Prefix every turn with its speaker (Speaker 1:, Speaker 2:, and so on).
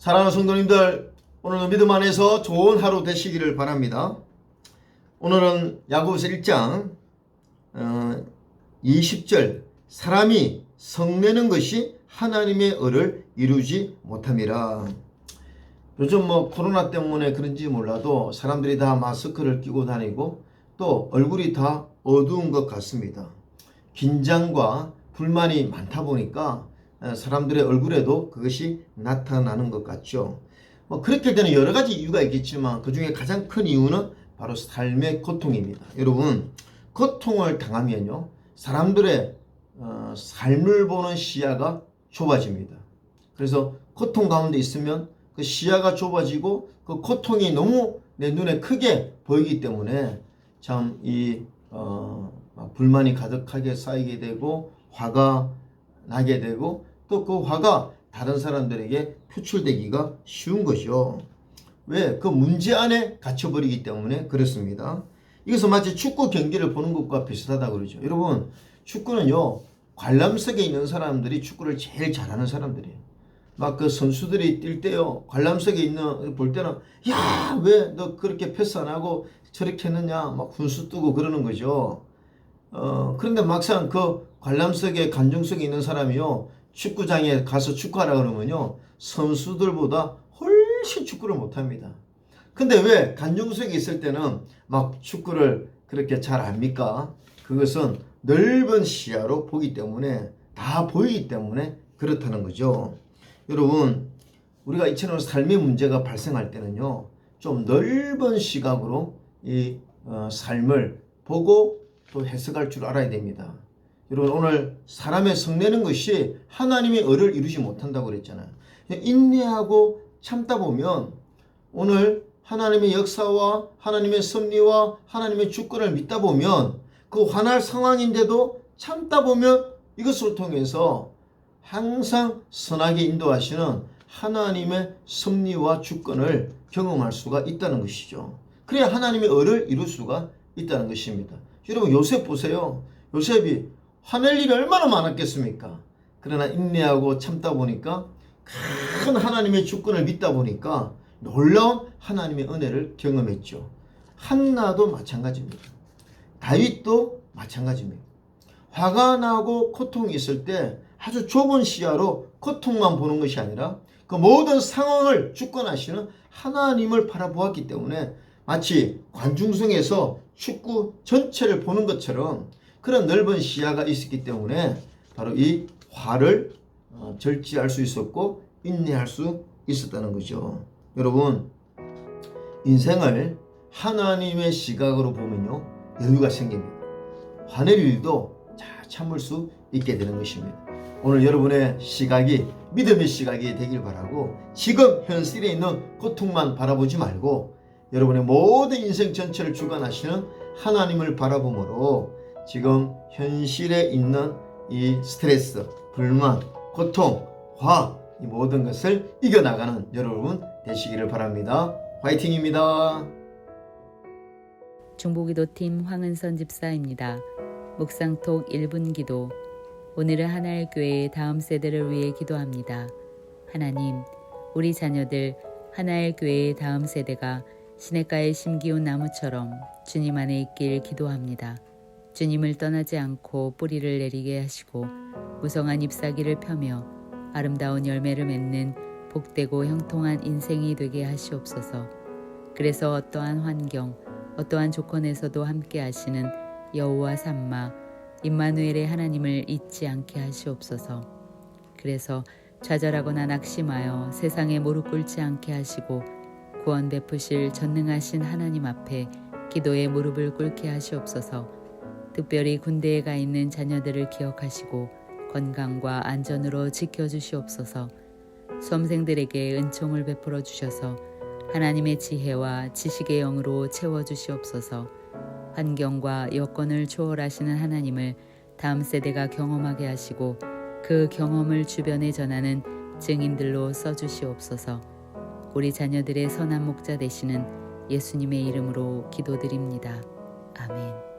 Speaker 1: 사랑하는 성도님들, 오늘은 믿음 안에서 좋은 하루 되시기를 바랍니다. 오늘은 야고보서 1장 어, 20절 사람이 성내는 것이 하나님의 의를 이루지 못함이라. 요즘 뭐 코로나 때문에 그런지 몰라도 사람들이 다 마스크를 끼고 다니고 또 얼굴이 다 어두운 것 같습니다. 긴장과 불만이 많다 보니까 어, 사람들의 얼굴에도 그것이 나타나는 것 같죠. 뭐 그렇게 되는 여러 가지 이유가 있겠지만 그 중에 가장 큰 이유는 바로 삶의 고통입니다. 여러분 고통을 당하면요 사람들의 어, 삶을 보는 시야가 좁아집니다. 그래서 고통 가운데 있으면 그 시야가 좁아지고 그 고통이 너무 내 눈에 크게 보이기 때문에 참이 어, 불만이 가득하게 쌓이게 되고 화가 나게 되고 또 그 화가 다른 사람들에게 표출되기가 쉬운 것이요. 왜? 그 문제 안에 갇혀버리기 때문에 그렇습니다. 이것은 마치 축구 경기를 보는 것과 비슷하다 그러죠. 여러분, 축구는요, 관람석에 있는 사람들이 축구를 제일 잘하는 사람들이에요. 막 그 선수들이 뛸 때요, 관람석에 있는, 볼 때는, 야, 왜 너 그렇게 패스 안 하고 저렇게 했느냐, 막 훈수 뜨고 그러는 거죠. 어, 그런데 막상 그 관람석에 관중석에 있는 사람이요, 축구장에 가서 축구하라 그러면요, 선수들보다 훨씬 축구를 못합니다. 근데 왜 관중석에 있을 때는 막 축구를 그렇게 잘 압니까? 그것은 넓은 시야로 보기 때문에 다 보이기 때문에 그렇다는 거죠. 여러분, 우리가 이처럼 삶의 문제가 발생할 때는요, 좀 넓은 시각으로 이 어, 삶을 보고 또 해석할 줄 알아야 됩니다. 여러분 오늘 사람의 성내는 것이 하나님의 의를 이루지 못한다고 그랬잖아요. 인내하고 참다 보면 오늘 하나님의 역사와 하나님의 섭리와 하나님의 주권을 믿다 보면 그 화날 상황인데도 참다 보면 이것을 통해서 항상 선하게 인도하시는 하나님의 섭리와 주권을 경험할 수가 있다는 것이죠. 그래야 하나님의 의를 이룰 수가 있다는 것입니다. 여러분 요셉 보세요. 요셉이 화낼 일이 얼마나 많았겠습니까? 그러나 인내하고 참다 보니까 큰 하나님의 주권을 믿다 보니까 놀라운 하나님의 은혜를 경험했죠. 한나도 마찬가지입니다. 다윗도 마찬가지입니다. 화가 나고 고통이 있을 때 아주 좁은 시야로 고통만 보는 것이 아니라 그 모든 상황을 주권하시는 하나님을 바라보았기 때문에 마치 관중석에서 축구 전체를 보는 것처럼 그런 넓은 시야가 있었기 때문에 바로 이 화를 어, 절제할 수 있었고 인내할 수 있었다는 거죠. 여러분 인생을 하나님의 시각으로 보면요 여유가 생깁니다. 화낼 일도 잘 참을 수 있게 되는 것입니다. 오늘 여러분의 시각이 믿음의 시각이 되길 바라고 지금 현실에 있는 고통만 바라보지 말고 여러분의 모든 인생 전체를 주관하시는 하나님을 바라보므로 지금 현실에 있는 이 스트레스, 불만, 고통, 화, 이 모든 것을 이겨나가는 여러분 되시기를 바랍니다. 화이팅입니다.
Speaker 2: 중보기도팀 황은선 집사입니다. 묵상톡 1분 기도. 오늘은 하나일교회의 다음 세대를 위해 기도합니다. 하나님, 우리 자녀들 하나일교회의 다음 세대가 시냇가에 심기운 나무처럼 주님 안에 있길 기도합니다. 주님을 떠나지 않고 뿌리를 내리게 하시고 무성한 잎사귀를 펴며 아름다운 열매를 맺는 복되고 형통한 인생이 되게 하시옵소서. 그래서 어떠한 환경, 어떠한 조건에서도 함께 하시는 여호와 삼마 임마누엘의 하나님을 잊지 않게 하시옵소서. 그래서 좌절하거나 낙심하여 세상에 무릎 꿇지 않게 하시고 구원 베푸실 전능하신 하나님 앞에 기도에 무릎을 꿇게 하시옵소서. 특별히 군대에 가 있는 자녀들을 기억하시고 건강과 안전으로 지켜주시옵소서. 수험생들에게 은총을 베풀어 주셔서 하나님의 지혜와 지식의 영으로 채워주시옵소서. 환경과 여건을 초월하시는 하나님을 다음 세대가 경험하게 하시고 그 경험을 주변에 전하는 증인들로 써주시옵소서. 우리 자녀들의 선한 목자 되시는 예수님의 이름으로 기도드립니다. 아멘.